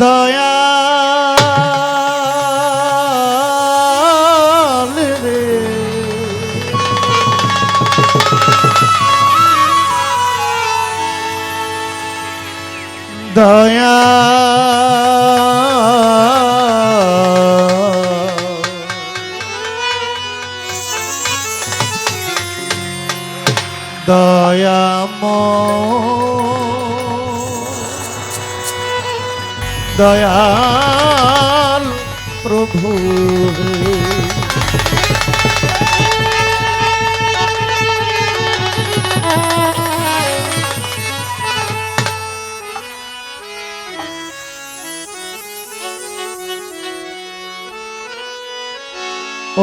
দয়া দয়া দয়াম দয়াল প্রভু।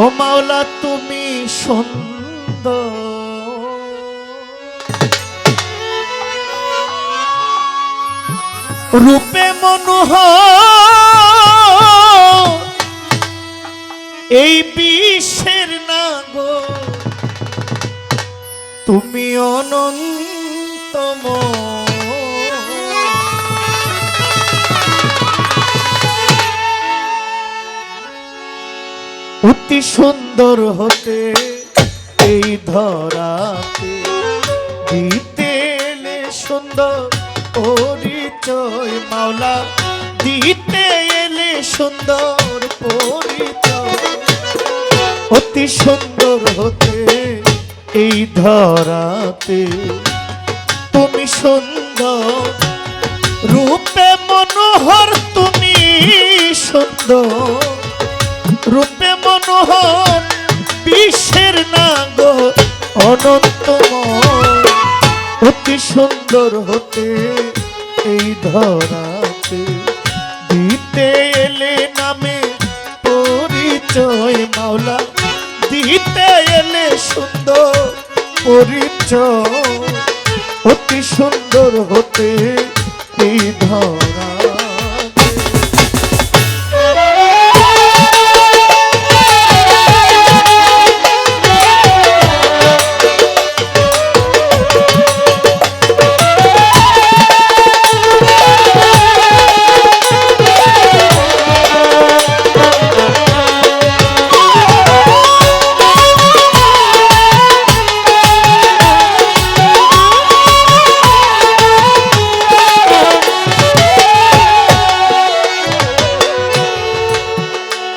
ও মাওলা তুমি সুন্দর রূপে মনোহর। এই বিশ্বের নাগো তুমি অনন্তম। অতি সুন্দর হতে এই ধরাতে দিতে সুন্দর পরিচয় মাওলা, দিতে এলে সুন্দর অতি সুন্দর হতে এই ধরাতে। তুমি সুন্দর, রূপে মনোহর, তুমি সুন্দর। রূপে মনোহর, বিশ্বের নাগর অনন্তময় অতি সুন্দর হতে এই ধরাতে দিতে এলে নামে পরিচয় মাওলা। দিতে এলে সুন্দর পরিচয়। অতি সুন্দর হতে এই ধরাতে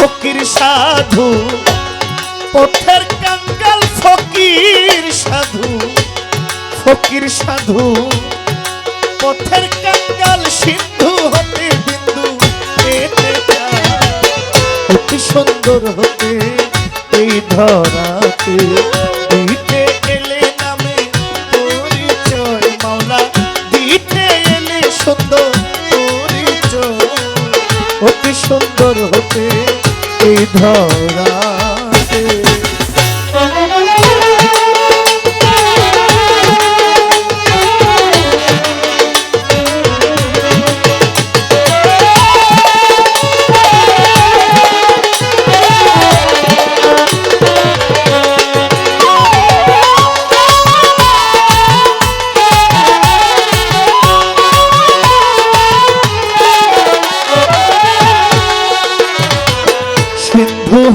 ফকির সাধু, পথের কাঙ্গাল ফকির সাধু ফকির সাধু, পথের কাঙ্গাল সিন্ধু হতে বিন্দু অতি সুন্দর হতে এই ধরাতে, দিতে এলে নামে পরিচয় মাওলা, দিতে এলে সুন্দর পরিচয়। অতি সুন্দর হতে এই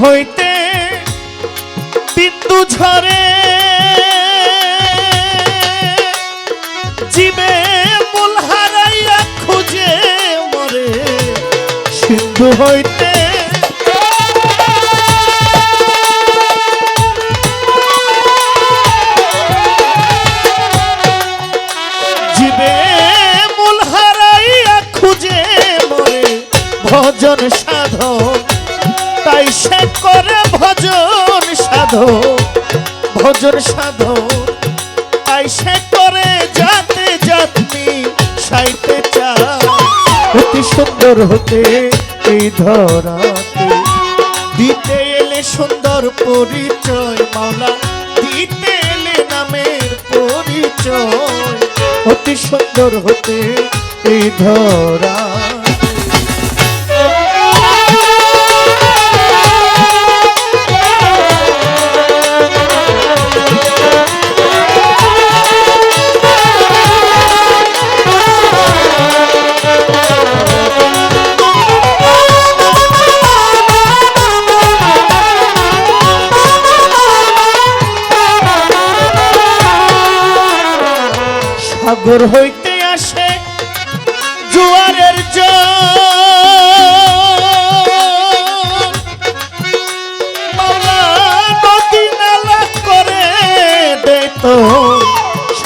হইতে বিন্দু ঝরে। জীবে মূল হারাইয়া খুঁজে মরে। সিন্ধু হইতে ভজন সাধন তাই সে করে ভজন সাধন ভজন সাধন তাই সে করে যাতে যাতনি সাইতে চায়। অতি সুন্দর হতে এই ধরাতে। দিতে এলে সুন্দর পরিচয় মাওলা, দিতে এলে নামের পরিচয়। অতি সুন্দর হতে এই ধরা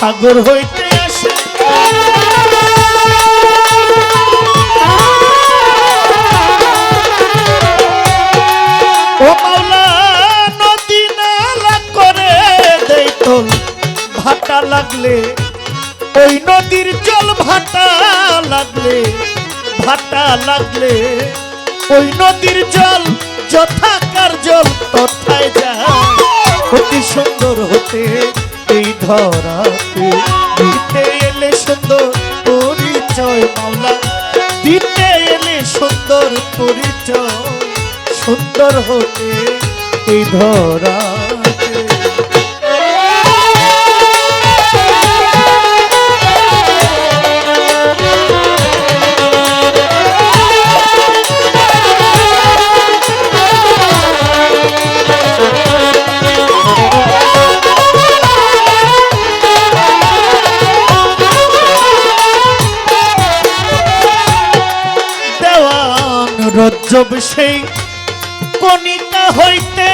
সাগর হইতে আসে। ভাটা লাগলে, ওই নদীর জল ভাটা লাগলে ভাটা লাগলে, ওই নদীর জল যথাকার জল তথায় যায়। অতি সুন্দর হতে এই ধরাতে দিতে এলে সুন্দর পরিচয় মাওলা দিতে এলে সুন্দর পরিচয়, সুন্দর হতে এই ধরাতে সেই কণিকা হইতে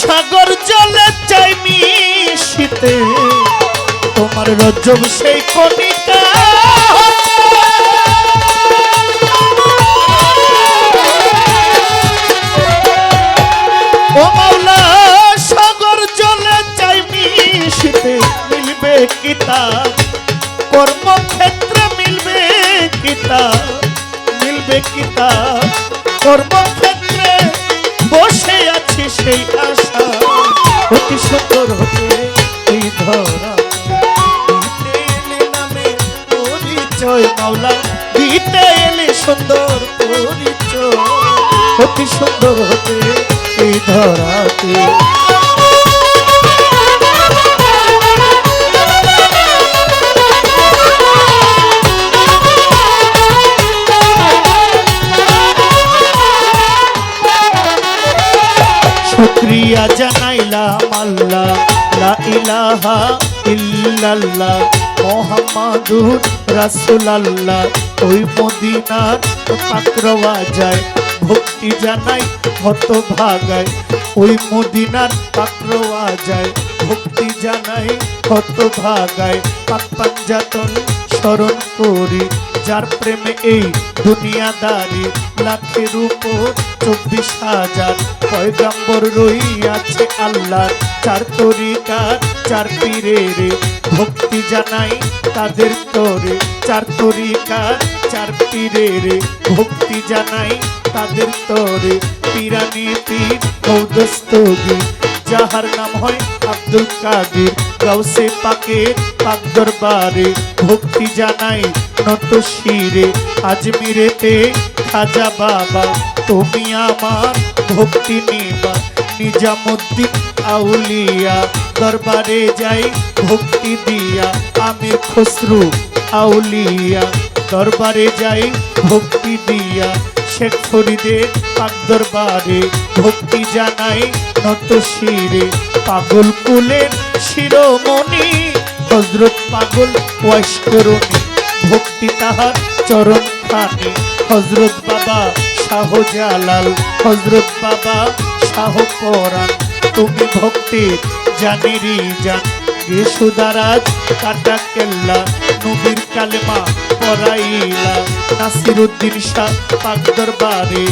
সাগর জলে চাই মিশিতে, তোমার রজ্জব সেই কণিকা সাগর জলে চাই কর্মক্ষেত্রে? কিতাব মিলবে কিতাব কর্মক্ষেত্রে বসে আছি সেই আশা। অতি সুন্দর হতে এই ধরা। নামে পরিচয়, মাওলা, দিতে এলে সুন্দর পরিচয়। অতি সুন্দর হতে এই ধরাতে শুক্রিয়া জানাইলাম আল্লাহ, লা ইলাহা ইল্লাল্লাহ, মোহাম্মদুর রাসূলুল্লাহ। ওই মদিনার পাকরওয়া যায় ভক্তি জানাই হত ভাগায় ওই মদিনার পাকরওয়া যায় ভক্তি জানাই হত ভাগায় পাক পাঞ্জাতন স্মরণ করি, যার প্রেমে এই দুনিয়াদারি লাখের উপর চব্বিশ হাজার। পয়গাম্বর রইয়াছে আল্লাহ চার তরিকার, চার পীরের। ভক্তি জানাই তাদের তরে, চার তরিকার, চার পীরের। ভক্তি জানাই তাদের তরে, পিরানি পীর কৌদস্তগি যাহার নাম হয় আব্দুল কাদির, গাউসে পাকে, পাক দরবারে ভক্তি জানাই নত শিরে। আজমিরেতে খাজা বাবা, তুমি আমার ভক্তি নিবা নিজামুদ্দিন আউলিয়া, দরবারে যাই ভক্তি দিয়া। আমির খসরু আউলিয়া, দরবারে যাই ভক্তি দিয়া। শেখ ফরিদের পাক দরবারে ভক্তি জানাই নত শিরে পাগল কুলের শিরোমণি হজরত পাগল করুনি ভক্তি তাহার চরণ খানে হজরত বাবা শাহজালাল হজরত বাবা শাহ পরাণ তুমি ভক্তির জানেরি জান সুদারাজ কাটা কেল্লা, নবীর কালেমা পরাইলা নাসিরুদ্দিন শাহ পাক দরবারে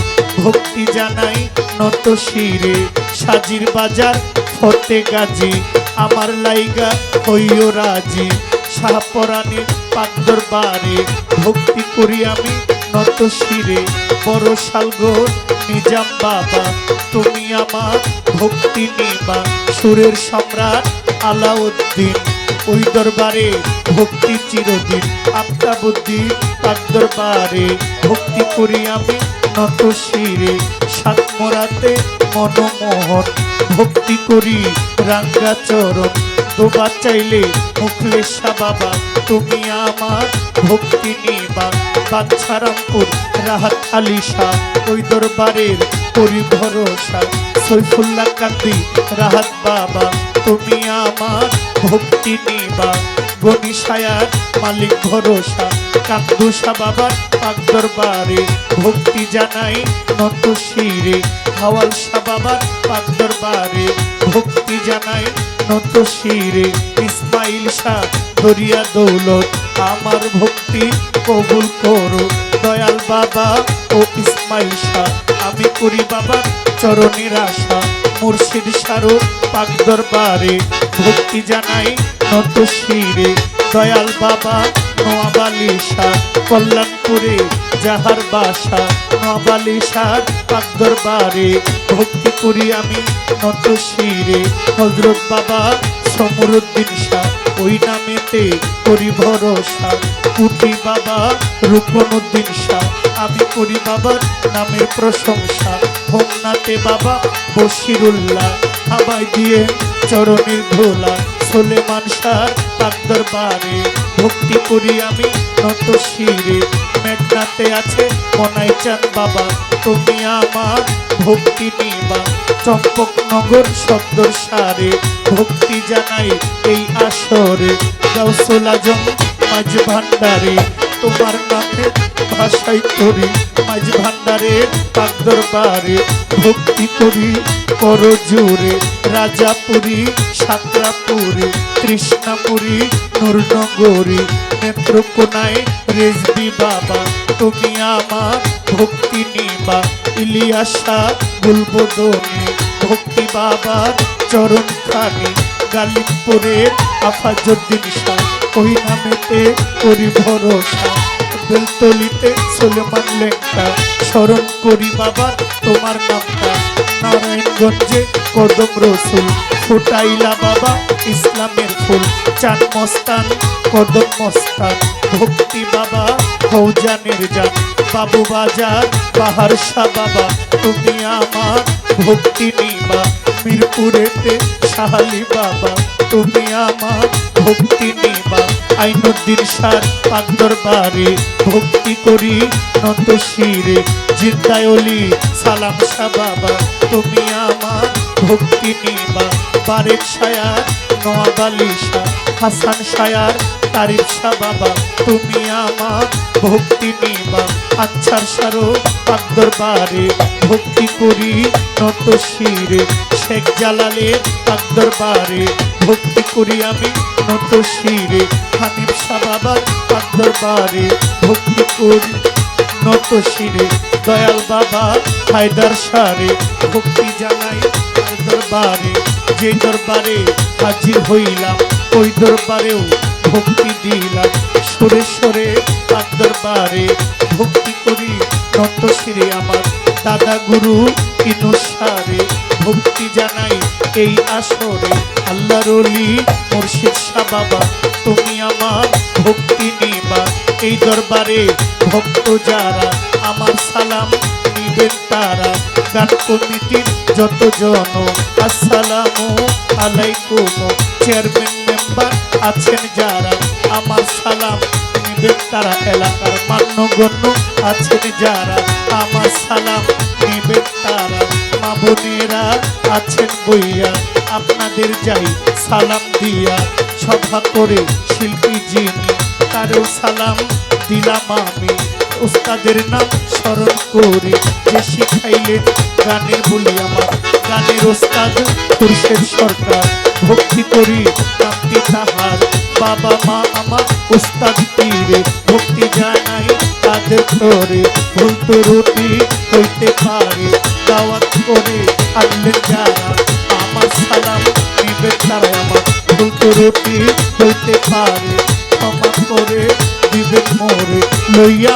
ভক্তি জানাই নত শিরে। সাজির বাজার, ফতে গাজী, আমার লাইগা হইও রাজি। শাহপরাণীর পাক দরবারে ভক্তি করি আমি নত শিরে, বড় সালগোর নিজাম বাবা, তুমি আমার ভক্তি নিবা। সুরের সম্রাট আলাউদ্দিন, ওই দরবারে ভক্তি চিরদিন। আত্মাবুদ্ধি পাক দরবারে ভক্তি করি আমি নত শিরে। সাত মোরাতে মনমোহন, ভক্তি করি রাঙ্গা দোবা চাইলে মুখলেশা বাবা, তুমি আমার ভক্তি নিবা। বাচ্চারামপুর রাহাত আলিশা ওই দরবারের করি ভরসা সৈফুল্লাহ কান্দি রাহাত বাবা, তুমি আমার ভক্তি নিবা। গনিশায়ার মালিক ভরসা কান্দুসা বাবার পাক দরবারে ভক্তি জানাই নত শিরে, হাওয়াল বাবার পাক দরবারে। ভক্তি জানাই নত শিরে, ইসমাইল শাহ দরিয়া দৌলত, আমার ভক্তি কবুল করো। দয়াল বাবা ও ইসমাইল শাহ, আমি করি বাবার চরণের আশা মুর্শিদ সারো পাক দরবারে। ভক্তি জানাই নত শিরে, দয়াল বাবা নোয়াবালি শাহ, কল্যাণপুরে যাহার বাসা। নোয়াবালি শাহ পাক দরবারে ভক্তি করি আমি নত শিরে। হজরত বাবা সমরুদ্দিন শাহ, ওই নামেতে করি ভরসা। কুটি বাবা রূপনুদ্দিন শাহ, আমি করি বাবার নামের প্রশংসা। হোমনাথে বাবা বশিরুল্লাহ হাবাই দিয়ে চরণের ধোলা। সোলেমান শাহ পাক দরবারে ভক্তি করি আমি নত শিরে। মেঘনাতে আছে মনাই চান বাবা, তুমি আমার ভক্তি নিবা। চম্পকনগর শব্দর সারে, ভক্তি জানাই এই আসরে। গাউসুল আজম মাঝ ভান্ডারে, তোমার নামে ভাষাই করি মাঝ ভান্ডারে পাক দরবারে। ভক্তি করি কর জোরে রাজাপুরী, সাতরাপুরী, কৃষ্ণাপুরী, নূরনগরী, নেত্রকোনায় রেজবি বাবা, তুমি আমার ভক্তি নিবা। ইলিয়াসা গুলবদনে, ভক্তি বাবার চরণ খানি, গালিবপুরের আফাজুদ্দিন শাহ, ওই নামেতে করি ভরসা। বেলতলিতে সুলেমান লেখা, স্মরণ করি বাবার তোমার নামটা। নারায়ণগঞ্জে কদম রসুল, ফুটাইলা বাবা ইসলামের ফুল। চান মস্তান, কদম মস্তান, ভক্তি বাবা, ফৌজানের যান বাবু বাজার শাহ বাবা, তুমি আমার ভক্তি নিবা মিরপুরেতে শাহালি বাবা, তুমি আমার ভক্তি নিবা। আইনুদ্দিন সার পাক দরবারে ভক্তি করি নন্দ শিরে। জিন্দায়লি সালাম শাহ বাবা, তুমি আমার ভক্তি নিবা। বারেক সায়ার নোয়াব আলী শাহ, হাসান সায়ার তারিফ শাহ বাবা, তুমি আমার ভক্তি নিবা। আচ্ছার সারো পাক দরবারে ভক্তি করি নত শিরে। শেখ জালালের পাক দরবারে। ভক্তি করি আমি নত শিরে। হানিফ শাহ বাবার পাক দরবারে। ভক্তি করি নত শিরে। দয়াল বাবা হায়দার সারে। ভক্তি জানাই দরবারে। যে দরবারে হাজির হইলাম, ওই দরবারেও ভক্তি দিলাম। সরে সরে তার দরবারে। ভক্তি করি নত শিরে আমার। দাদা গুরু, ইনুসারে ভক্তি জানাই এই আসরে। আল্লাহ রলি মুর্শিদ শাহ বাবা, তুমি আমার ভক্তি নিবা এই দরবারে ভক্ত যারা, আমার সালাম নিবেন তারা। গান কমিটির যত জন, আসসালামু আলাইকুম। চেয়ারম্যান মেম্বার আছেন যারা, আমার সালাম নিবেন তারা এলাকার মান্যগণ্য আছেন যারা। আমার সালাম নিবেন তারা। মা বোনেরা আছেন বইয়া। আপনাদের যাই সালাম দিয়া সভা করে শিল্পী যিনি, তারও সালাম দিলাম আমি। উস্তাদের নাম স্মরণ করে যে শিখাইলেন গানের বলি আমার। গানের ওস্তাদ পুরুষের সরকার, ভক্তি করি তাহার। বাবা মা উস্তাদ পীরে ভক্তি জানাই তাদের ধরে ভুল রুটি হইতে পারে, দাওয়াত করে আনলেন যারা। আমার সালাম দিবে তারা আমার। ভুল রুটি হইতে পারে, ক্ষমা করে দিবেন মোরে। লইয়া